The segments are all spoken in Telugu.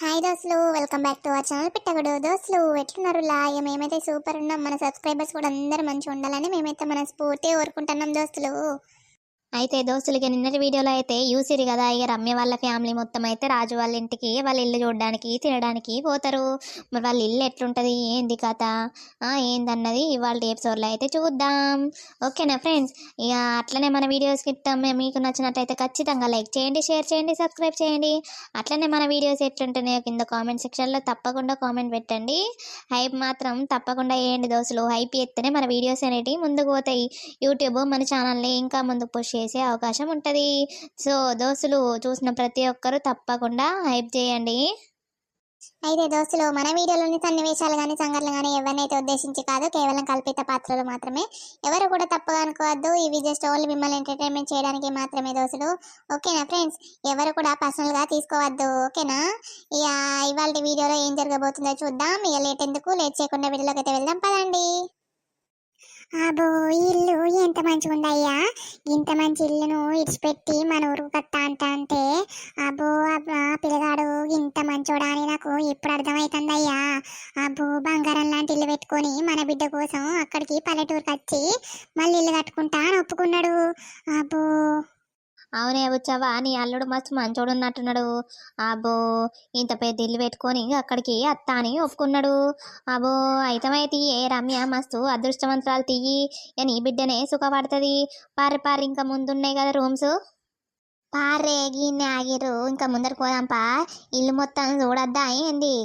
హాయ్ దోస్తులు. Welcome back to our channel పెట్టగడు. దోస్తులు ఎట్లున్నారు లాయ మేమైతే సూపర్ ఉన్నాం. మన సబ్స్క్రైబర్స్ కూడా అందరూ మంచిగా ఉండాలని మేమైతే మన స్ఫూర్తి కోరుకుంటున్నాం దోస్తులు. అయితే దోస్తులకి నిన్నటి వీడియోలో అయితే యూసిరి కదా ఇక రమ్య వాళ్ళ ఫ్యామిలీ మొత్తం అయితే రాజు వాళ్ళ ఇంటికి వాళ్ళ ఇల్లు చూడడానికి తినడానికి పోతారు. మరి వాళ్ళ ఇల్లు ఎట్లుంటుంది ఏంది కథ? ఏందన్నది ఇవాళ ఎపిసోడ్లో అయితే చూద్దాం. ఓకేనా ఫ్రెండ్స్? ఇక అట్లనే మన వీడియోస్ ఇస్తాం మీకు నచ్చినట్టయితే ఖచ్చితంగా లైక్ చేయండి షేర్ చేయండి సబ్స్క్రైబ్ చేయండి. అట్లనే మన వీడియోస్ ఎట్లుంటున్నాయో కింద కామెంట్ సెక్షన్లో తప్పకుండా కామెంట్ పెట్టండి. హైప్ మాత్రం తప్పకుండా వేయండి దోస్తులు. హైప్ ఎత్తేనే మన వీడియోస్ అనేటివి ముందుకు పోతాయి. యూట్యూబ్ మన ఛానల్ని ఇంకా ముందుకు పుష్ అవకాశం ఉంటుంది. సో దోస్తులు చూసిన ప్రతి ఒక్కరూ తప్పకుండా హైప్ చేయండి. అయితే దోస్తులు మన వీడియోలోని సన్నివేశాలు కానీ సంఘటనలు కానీ ఎవరినైతే ఉద్దేశించి కాదు కేవలం కల్పిత పాత్రలు మాత్రమే. ఎవరు కూడా తప్పుగా అనుకోవద్దు. ఇవి జస్ట్ ఓన్లీ మిమ్మల్ని ఎంటర్టైన్మెంట్ చేయడానికి మాత్రమే దోస్తులు. ఓకేనా ఫ్రెండ్స్? ఎవరు కూడా పర్సనల్గా తీసుకోవద్దు. ఓకేనా? ఇక ఇవాళ వీడియోలో ఏం జరగబోతుందో చూద్దాం. ఇక లేట్ ఎందుకు? లేట్ చేయకుండా వీడియోలోకి అయితే వెళ్దాం. పదండి. అబ్బో ఈ ఇల్లు ఎంత మంచిగుందయ్యా. ఇంత మంచి ఇల్లును ఇడిచిపెట్టి మన ఊరు కట్టా అంట అంటే అబ్బో అబ్బా పిల్లగాడు ఇంత మంచోడా అని నాకు ఇప్పుడు అర్థమవుతుందయ్యా అబ్బో బంగారం లాంటి ఇల్లు పెట్టుకొని మన బిడ్డ కోసం అక్కడికి పల్లెటూరుకి వచ్చి మళ్ళీ ఇల్లు కట్టుకుంటా అని ఒప్పుకున్నాడు. అబ్బో. అవునే వచ్చావా? నీ అల్లుడు మస్తు మంచోడు ఉన్నట్టున్నాడు అబ్బో ఇంత పెద్ద ఇల్లు పెట్టుకొని అక్కడికి అత్త అని ఒప్పుకున్నాడు. అబ్బో అయితమైతే ఏ రమ్య మస్తు అదృష్టవంతరాలు తీయి అని నీ బిడ్డనే సుఖపడుతుంది. పారి పారి ఇంకా ముందున్నాయి కదా రూమ్స్. పారే గిన్నె ఆగిరు ఇంకా ముందరకు పోదాంపా. ఇల్లు మొత్తం చూడద్దా ఏంది?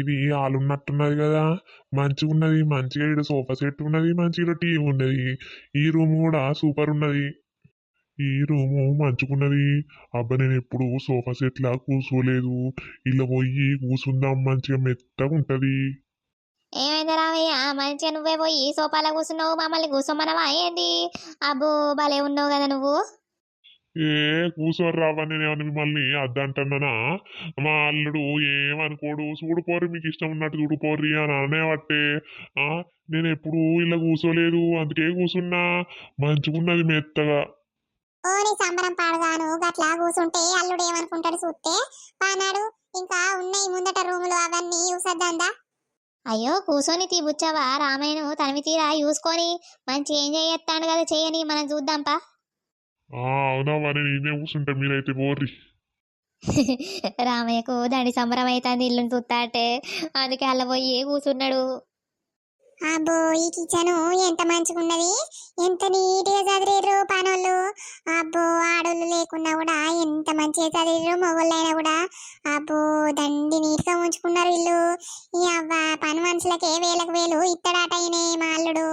ఇది హాల్ ఉన్నట్టున్నది కదా. మంచిగా ఉన్నది మంచిగా ఇక్కడ సోఫా సెట్ ఉన్నది మంచిగా టీవీ ఉన్నది. ఈ రూమ్ కూడా సూపర్ ఉన్నది. ఈ రూము మంచుకున్నది. అబ్బా నేను ఎప్పుడు సోఫా సెట్ లా కూర్చోలేదు. ఇలా పోయి కూర్చుందాం మంచిగా మెత్తగా ఉంటది. ఏమైంది రామయ్య? మంచిగా నువ్వే పోయి సోఫాలో కూర్చున్నావు మమ్మల్ని కూర్చోమనవా ఏంది? అబ్బో భలే ఉన్నావు కదా నువ్వు. ఏ కూర్చోరు రావా నేను ఏమన్నా మిమ్మల్ని అద్దంటున్నానా? మా అల్లుడు ఏమనుకోడు చూడుపోరు మీకు ఇష్టం ఉన్నట్టు చూడుపోర్రి అని అనేవట్టే నేను ఎప్పుడు ఇలా కూర్చోలేదు అందుకే కూర్చున్నా మంచిగున్నది మెత్తగా. ఓ నీ సంబరం పాడగాను గట్లా కూసుంటే అల్లుడు ఏమనుకుంటాడు చూస్తే? పానాడు ఇంకా ఉన్నాయి ముందట రూములు అవన్నీ చూసద్దా అయ్యో కూసోని తీబుచ్చావా రామాయణం తనివి తీరా చూసుకొని మంచి ఏం చేయొత్తాడు కదా చేయని మనం చూద్దాంపా. ఆ అవునా మరి నేనే కూర్చుంటా మీరైతే పోర్రి రామయ్యకు దాని సంబరం అవుతుంది ఇల్లుని చూస్తాటే అందుకే అల్ల పోయి కూసున్నాడు? అబ్బో ఈ కిచెన్ ఎంత మంచిగా ఉన్నది ఎంత నీట్గా చదివేరు పనోళ్ళు. అబ్బో ఆడోళ్ళు లేకున్నా కూడా ఎంత మంచిగా చదివేరు మొగోళ్ళైనా కూడా. అబ్బో దండి నీట్గా ఉంచుకున్నారు ఇల్లు. ఈ అవ్వ పని మనుషులకే వేలకు వేలు. ఇత్తడాట ఈయనే మా అల్లుడు.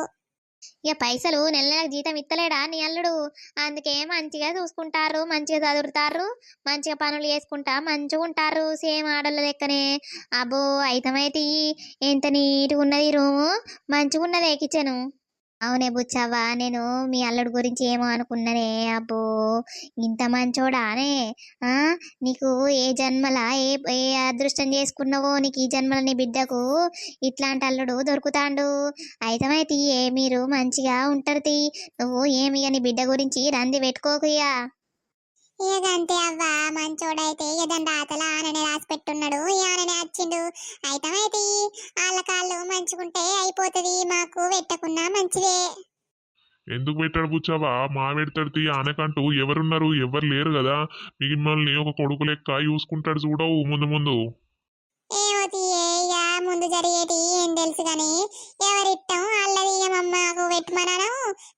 ఇక పైసలు నెల నెలకు జీతం ఇత్తలేడా నీ అల్లుడు? అందుకే మంచిగా చూసుకుంటారు మంచిగా చదువుతారు మంచిగా పనులు చేసుకుంటా మంచిగా ఉంటారు. సేమ్ ఆడోళ్ళ లెక్కనే. అబ్బో అయితమైతే ఎంత నీట్గా ఉన్నది రూము. మంచిగా ఉన్నదే కిచెను. అవునే బుచ్చవ్వ నేను మీ అల్లుడు గురించి ఏమో అనుకున్నానే. అబ్బో ఇంత మంచోడానే. ఆ నీకు ఏ జన్మల ఏ ఏ అదృష్టం చేసుకున్నావో నీకు ఈ జన్మల నీ బిడ్డకు? ఇట్లాంటి అల్లుడు దొరుకుతాండు. అయితమైతే ఏ మీరు మంచిగా ఉంటారు తీ. నువ్వు ఏమి ఇక నీ బిడ్డ గురించి రంది పెట్టుకోకుయ్యా ఇదంతే అవ్వ మంచోడైతే ఏదంటే ఆతల ఆననే రాసి పెట్టున్నాడు ఆననే వచ్చిండు అయితమైతే వాళ్ళ కాళ్ళు మంచుకుంటే అయిపోతుంది మాకు పెట్టకున్నా మంచిదే. ఎందుకు పెట్టాడు బుచ్చావా మా పెడతాడు ఆనకంటూ ఎవరున్నారు? ఎవరు లేరు కదా. మిమ్మల్ని ఒక కొడుకు లెక్క చూసుకుంటాడు చూడవు ముందు ముందు. ఏమో తీయే ఇక ముందు జరిగేటి ఏం తెలుసు కానీ ఎవరిష్టం వాళ్ళది ఇక మమ్మకు పెట్టమనను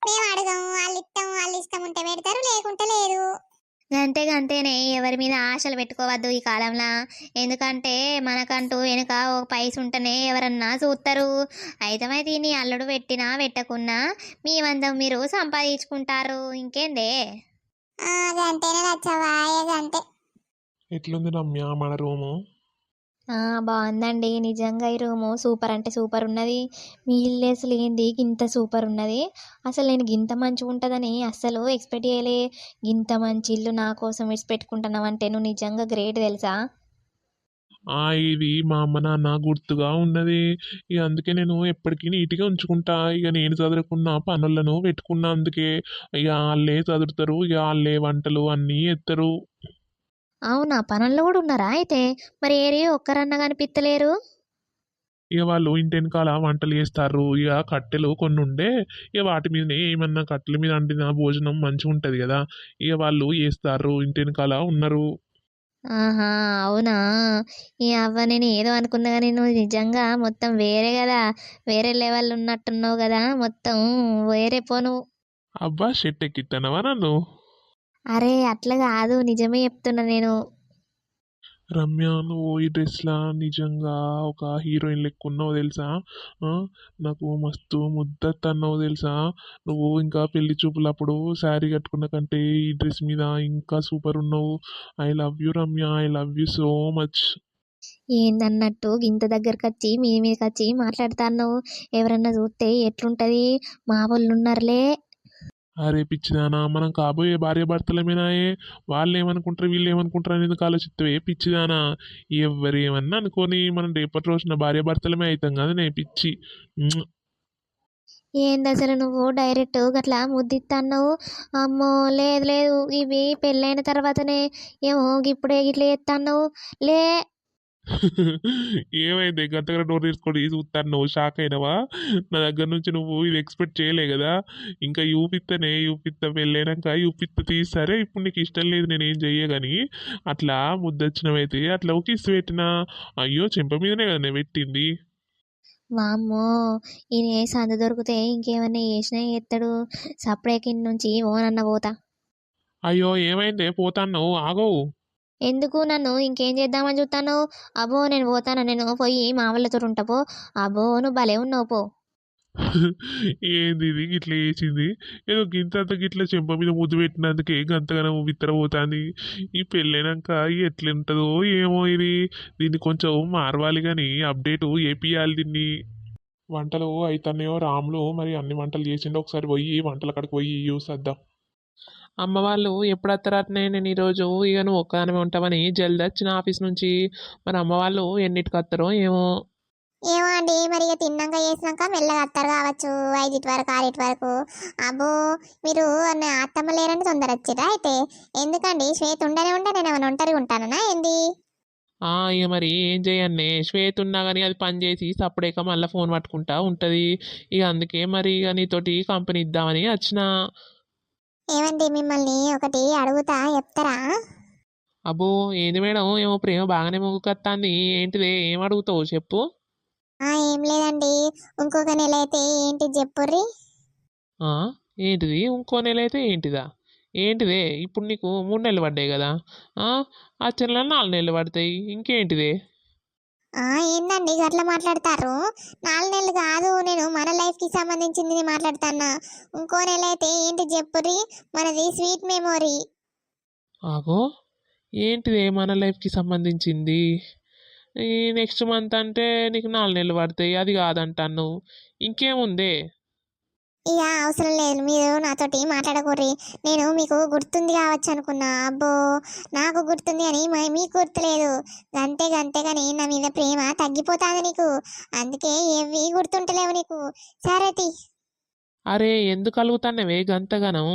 మేము అడగం వాళ్ళ ఇష్టం వాళ్ళ ఇష్టం ఉంటే పెడతారు లేకుంటే లేదు. అంతే అంతేనే. ఎవరి మీద ఆశలు పెట్టుకోవద్దు ఈ కాలంలో. ఎందుకంటే మనకంటూ వెనుక ఒక పైస ఉంటేనే ఎవరన్నా చూస్తారు అయితే నీ అల్లుడు పెట్టినా పెట్టకున్నా మీ మందం మీరు సంపాదించుకుంటారు. ఇంకేందే? అదంతేనే నచ్చవా అంతే ఎట్లుంది రమ్య మన రూము? బాగుందండి. నిజంగా ఈ రూము సూపర్ అంటే సూపర్ ఉన్నది. మీ ఇల్లు అసలు ఏంది? గింత సూపర్ ఉన్నది. అసలు నేను గింత మంచిగా ఉంటుందని అస్సలు ఎక్స్పెక్ట్ చేయలే. గింత మంచి ఇల్లు నా కోసం విడిచి పెట్టుకుంటున్నావు అంటే నువ్వు నిజంగా గ్రేట్ తెలుసా? ఆ ఇది మా అమ్మ నాన్న గుర్తుగా ఉన్నది. ఇక అందుకే నేను ఎప్పటికీ నీట్గా ఉంచుకుంటా. ఇక నేను చదువుకున్న పనులను పెట్టుకున్నా అందుకే. ఇక వాళ్ళే చదువుతారు. ఇక వాళ్ళే వంటలు అన్నీ ఎత్తారు అవునా? పనుల్లో కూడా ఉన్నారా అయితే? మరి ఏరి ఒక్కరన్నా కనిపిత్తలేరు ఇక వాళ్ళు ఇంటి వెనకాల వంటలు చేస్తారు. ఇక కట్టెలు కొన్ని ఉండే ఇక వాటి మీదనే ఏమన్నా కట్టెల మీద వండిన భోజనం మంచిగా ఉంటుంది కదా. ఇక వాళ్ళు చేస్తారు ఇంటి వెనకాల ఉన్నారు. ఆహా అవునా? ఈ అవ్వ నేను ఏదో అనుకున్నా కానీ నువ్వు నిజంగా మొత్తం వేరే కదా. వేరే లెవెల్ ఉన్నట్టున్నావు కదా. మొత్తం వేరే పోను. అబ్బా షెట్ ఎక్కిస్తానవా నన్ను? అరే అట్లా కాదు. నిజమే చెప్తున్నా నేను. రమ్య నువ్వు ఈ డ్రెస్లా? నిజంగా ఒక హీరోయిన్ లెక్క ఉన్నావు తెలుసా నాకు మస్తు ముద్దత్తన్నావు తెలుసా? నువ్వు ఇంకా పెళ్ళి చూపులప్పుడు శారీ కట్టుకున్న కంటే ఈ డ్రెస్ మీద ఇంకా సూపర్ ఉన్నావు. I love you Ramya I love you so much. ఏందన్నట్టు గింత దగ్గరకు వచ్చి మీ మీదకి వచ్చి మాట్లాడుతాను ఎవరన్నా చూస్తే ఎట్లుంటది? మా వాళ్ళు ఉన్నారులే అరే పిచ్చిదానా మనం కాబోయే భార్య భర్తలమేనాయే? వాళ్ళు ఏమనుకుంటారు వీళ్ళు ఏమనుకుంటారు అనేది ఆలోచిస్తే పిచ్చిదానా? ఎవరు ఏమన్నా అనుకొని మనం రేపటి రోజున భార్య భర్తలమే అవుతాం కదా నే పిచ్చి. ఏంది అసలు నువ్వు డైరెక్ట్ గట్లా ముద్దిత్తన్నావు? అమ్మో లేదు లేదు ఇవి పెళ్ళైన తర్వాతనే ఏమో ఇప్పుడే గిట్ల చేత్తన్నావు? లే ఏమైంది? గంతగా నోరు తీసుకొని చూస్తాను నువ్వు షాక్ అయినవా? నా దగ్గర నుంచి నువ్వు ఇది ఎక్స్పెక్ట్ చేయలే కదా? ఇంకా యూపిత్తనే యూపిత్త వెళ్ళాక యూపిత్త తీస్తారే ఇప్పుడు నీకు ఇష్టం లేదు నేను ఏం చెయ్యగాని అట్లా ముద్దొచ్చినవైతే అట్లా ఒక ఇసు పెట్టినా? అయ్యో చెంప మీదనే కదా నేను పెట్టింది. వామ్మో ఈయన సందు దొరికితే ఇంకేమన్నా చేసినా చేస్తాడు సపరేట్ నుంచి ఓనన్న పోతా. అయ్యో ఏమైంది? పోతాను ఆగవు. ఎందుకు నన్ను ఇంకేం చేద్దామని చూస్తాను అబ్బో నేను పోతాను. నేను పోయి మా వాళ్ళతో ఉంటా అబ్బో నువ్వు భలే ఉన్నావు పో. ఏంది ఇది? గిట్ల చేసింది? ఏదో గింతంత గిట్ల చెంప మీద ముద్దు పెట్టినందుకే గంతగానో విత్తరపోతుంది ఈ పెళ్ళైనాక ఎట్లుంటుందో ఏమో ఇది. దీన్ని కొంచెం మారవాలి కానీ అప్డేటు ఏపీయాలి దీన్ని. వంటలు అయితేనేయో రాములు మరి అన్ని వంటలు చేసిండో ఒకసారి పోయి వంటల అక్కడికి పోయి చూసొద్దాం అమ్మ వాళ్ళు ఎప్పుడు వస్తారటనే నేను ఈరోజు ఇక నువ్వు ఒక్కదానివే ఉంటావని జల్ది వచ్చిన ఆఫీస్ నుంచి. మరి అమ్మ వాళ్ళు ఎన్నిటికి వస్తారో ఏమో. ఏమో అండి మరి ఇక తిన్నాక చేసినాక మెల్లగా అత్తారు కావచ్చు ఐదింటి వరకు ఆరింటి వరకు. అబ్బో మీరు నా అత్తమ్మ లేరని తొందర వచ్చిరా అయితే? ఎందుకండి? శ్వేత ఉండనే ఉండే నేను ఏమైనా ఒంటరిగా ఉంటానా ఏంది? ఇక మరి ఏం చేయన్నే? శ్వేత ఉన్నా కానీ అది పని చేసి సప్పుడేక మళ్ళీ ఫోన్ పట్టుకుంటా ఉంటుంది. ఇక అందుకే మరి ఇక నీతోటి కంపెనీ ఇద్దామని వచ్చిన. ఏమండి మిమ్మల్ని ఒకటి అడుగుతా చెప్తారా? అబ్బో ఏంది మేడం? ఏమో ప్రేమ బాగానే మొగ్గుకొత్తాంది ఏంటిదే? ఏం అడుగుతావు? చెప్పు. ఆ ఏం లేదండి. ఇంకొక నెల అయితే ఏంటి చెప్పుర్రి? ఆ ఏంటిది? ఇంకో నెల అయితే ఏంటిదా? ఏంటిదే? ఇప్పుడు నీకు మూడు నెలలు పడ్డాయి కదా. ఆ వచ్చే నెల నాలుగు నెలలు పడతాయి. ఇంకేంటిదే? ఏందండి గట్లా మాట్లాడతారు? నాలుగు నెలలు కాదు నేను మన లైఫ్కి సంబంధించింది మాట్లాడుతానా ఇంకో నెల అయితే ఏంటి చెప్పుర్రి? మనది స్వీట్ మెమొరీ. ఆగో ఏంటిదే మన లైఫ్కి సంబంధించింది? ఈ నెక్స్ట్ మంత్ అంటే నీకు నాలుగు నెలలు పడతాయి అది కాదంటాను ఇంకేముందే? ఇక అవసరం లేదు. మీరు నాతోటి మాట్లాడకూర్రి. నేను మీకు గుర్తుంది కావచ్చు అనుకున్నా. అబ్బో నాకు గుర్తుంది అని మ- మీకు గుర్తులేదు. గంతే గంతే కానీ నా మీద ప్రేమ తగ్గిపోతుంది నీకు. అందుకే ఏవి గుర్తుంటలేవు నీకు. సరే తి. అరే ఎందుకు అలుగుతానవే గంతగనం?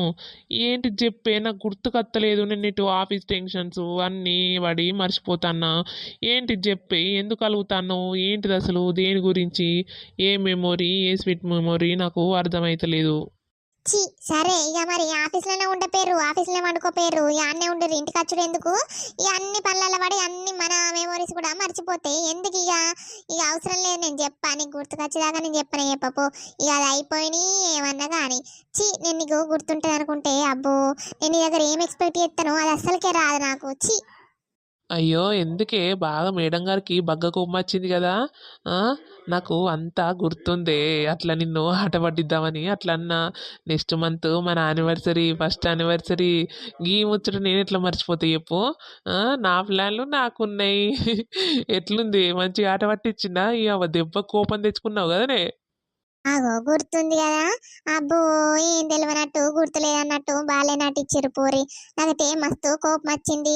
ఏంటి చెప్పే? నాకు గుర్తుకత్తలేదు నేను ఇటు ఆఫీస్ టెన్షన్స్ అన్నీ పడి మర్చిపోతాన్నా. ఏంటి చెప్పే? ఎందుకు అలుగుతాను ఏంటిది అసలు దేని గురించి? ఏ మెమొరీ? ఏ స్వీట్ మెమొరీ? నాకు అర్థమైతలేదు. ఛీ సరే ఇక మరి ఆఫీస్లోనే ఉండపోయారు ఆఫీస్లో వండుకోపోయారు ఇక అన్నే ఉండరు ఇంటికి వచ్చుడు ఎందుకు? ఇక అన్ని పనులలో పడి అన్ని మన మెమోరీస్ కూడా మర్చిపోతాయి ఎందుకు ఇక? ఇక అవసరం లేదు నేను చెప్పా నీకు గుర్తుకొచ్చేదాకా నేను చెప్పనే చెప్పపు. ఇక అది అయిపోయినాయి ఏమన్నా కానీ ఛీ నేను నీకు గుర్తుంటుంది అనుకుంటే అబ్బో నేను నీ దగ్గర ఏం ఎక్స్పెక్ట్ చేస్తానో అది అస్సలకే రాదు నాకు. ఛీ. అయ్యో! ఎందుకే? బాగా మేడం గారికి బగ్గ కొమ్మ వచ్చింది కదా? నాకు అంతా గుర్తుందే. అట్లా నిన్ను ఆట పట్టిద్దామని అట్లా అన్న నెక్స్ట్ మంత్ మన యానివర్సరీ ఫస్ట్ యానివర్సరీ గీ ముచ్చట నేను ఎట్లా మర్చిపోతే చెప్పు? నా ప్లాన్లు నాకున్నాయి. ఎట్లుంది? మంచిగా ఆట పట్టించిందా? ఇక దెబ్బ కోపం తెచ్చుకున్నావు కదనే? ఆగో గుర్తుంది కదా? అబ్బో ఏం తెలియనట్టు గుర్తులేదన్నట్టు బాలే ఇచ్చారు పోరి. నాకైతే మస్తు కోపం వచ్చింది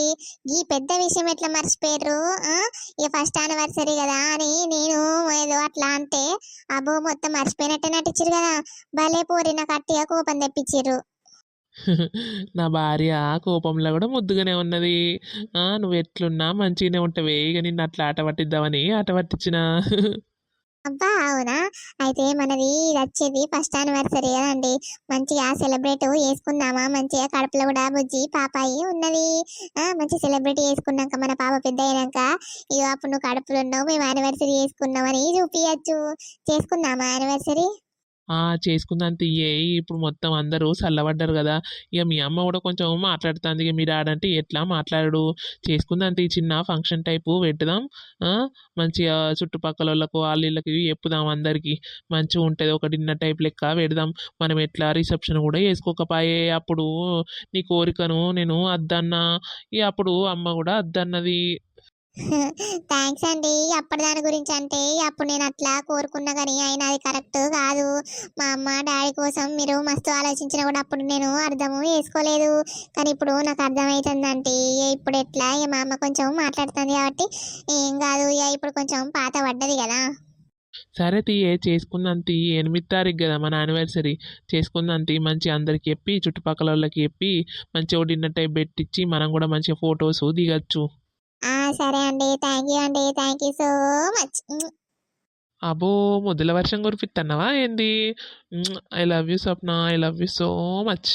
ఈ పెద్ద విషయం ఎట్లా మర్చిపోయారు ఆ? ఇక ఫస్ట్ యానివర్సరీ కదా అని నేను ఏదో అట్లా అంటే అబ్బో మొత్తం మర్చిపోయినట్టే నటించారు కదా. భలే పోరి నాకు అట్టిగా కోపం తెప్పించారు నా భార్య కోపంలో కూడా ముద్దుగానే ఉన్నది. ఆ, నువ్వు ఎట్లున్నా మంచిగానే ఉంటావే ఇక నిన్ను అట్లా ఆట పట్టిద్దామని ఆట పట్టించిన. అబ్బా అవునా? అయితే మనది ఇది వచ్చేది ఫస్ట్ యానివర్సరీ కదండి. మంచిగా సెలబ్రేట్ చేసుకుందామా? మంచిగా కడుపులో కూడా బుజ్జి పాపాయి ఉన్నది. ఆ మంచి సెలబ్రేట్ చేసుకున్నాక మన పాప పెద్ద అయినాక ఇక అప్పుడు నువ్వు కడుపులో ఉన్నావు మేము యానివర్సరీ చేసుకున్నామని చూపించచ్చు చేసుకుందామా యానివర్సరీ చేసుకుందాం తీయే ఇప్పుడు మొత్తం అందరూ చల్లబడ్డారు కదా! ఇక మీ అమ్మ కూడా కొంచెం మాట్లాడుతుంది. ఇక మీరు ఆడంటే ఎట్లా మాట్లాడు చేసుకుందాం తీ చిన్న ఫంక్షన్ టైపు పెట్టుదాం మంచిగా చుట్టుపక్కల వాళ్ళకు వాళ్ళ ఇళ్ళకి చెప్పుదాం అందరికీ. మంచిగా ఉంటుంది. ఒక డిన్నర్ టైప్ లెక్క పెడదాం. మనం ఎట్లా రిసెప్షన్ కూడా వేసుకోకపోయే అప్పుడు నీ కోరికను నేను అద్దన్నా. ఇక అప్పుడు అమ్మ కూడా అద్దన్నది. థ్యాంక్స్ అండి. అప్పటి దాని గురించి అంటే అప్పుడు నేను అట్లా కోరుకున్నా కానీ అయినా అది కరెక్ట్ కాదు. మా అమ్మ డాడీ కోసం మీరు మస్తు ఆలోచించిన కూడా అప్పుడు నేను అర్థము చేసుకోలేదు. కానీ ఇప్పుడు నాకు అర్థమవుతుందంటే ఇప్పుడు ఎట్లా ఇక మా అమ్మ కొంచెం మాట్లాడుతుంది కాబట్టి ఏం కాదు ఇక ఇప్పుడు కొంచెం పాత పడ్డది కదా. సరే తీయే చేసుకుందాం ఎనిమిది తారీఖు కదా మన యానివర్సరీ చేసుకుందాం మంచి అందరికి చెప్పి చుట్టుపక్కల వాళ్ళకి చెప్పి మంచిగా డిన్నర్ టైప్ పెట్టించి మనం కూడా మంచిగా ఫొటోస్ దిగచ్చు. సరే అండి. థ్యాంక్ యూ అండి. థ్యాంక్ యూ సో మచ్ అబ్బో ముద్దుల వర్షం కురిపిస్తున్నావా ఏంది? I love you Swapna. I love you so much